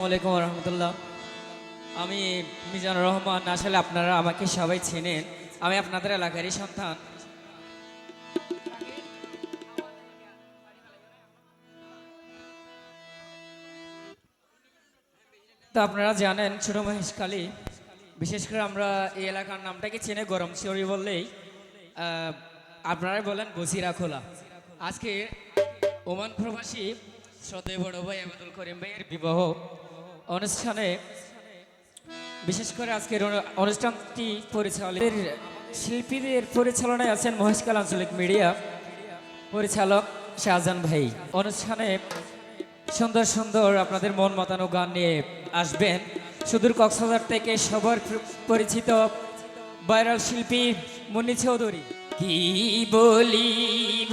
আসসালামাইকুম রহমতুল্লাহ আমি মিজানুর রহমান, আসলে আপনারা আমাকে সবাই চেনেন। আমি আপনাদের এলাকারই সন্তান। তো আপনারা জানেন ছোট মহেশখালী বিশেষ করে আমরা এই এলাকার নামটাকে চেনে গরম শিওরি বললেই আপনারাই বলেন বসিরা খোলা। আজকে ওমান প্রবাসী শ্রদ্ধেয় বড় ভাই আহমেদুল করিম ভাইয়ের বিবাহ অনুষ্ঠানে বিশেষ করে আজকের অনুষ্ঠানটি পরিচালিত শিল্পীদের পরিচালনায় আছেন মহেশকাল আঞ্চলিক মিডিয়া পরিচালক শাহজাহান ভাই। অনুষ্ঠানে সুন্দর সুন্দর আপনাদের মন মাতানো গান নিয়ে আসবেন। সুদূর কক্সবাজার থেকে সবার পরিচিত ভাইরাল শিল্পী মুন্নি চৌধুরী। কি বলিব?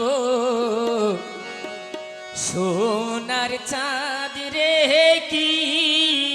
সোনার চাঁদ রে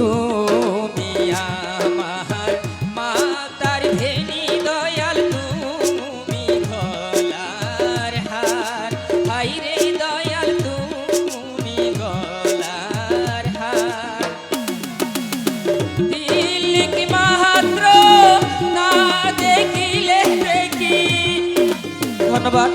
তুমি আমার মাতার ভেনি দয়াল, তুমি গলার হার। হাইরে দয়াল, তুমি গলার হার। দিল্লিক মাত্র না দেখিলে দেখি ধন্যবাদ।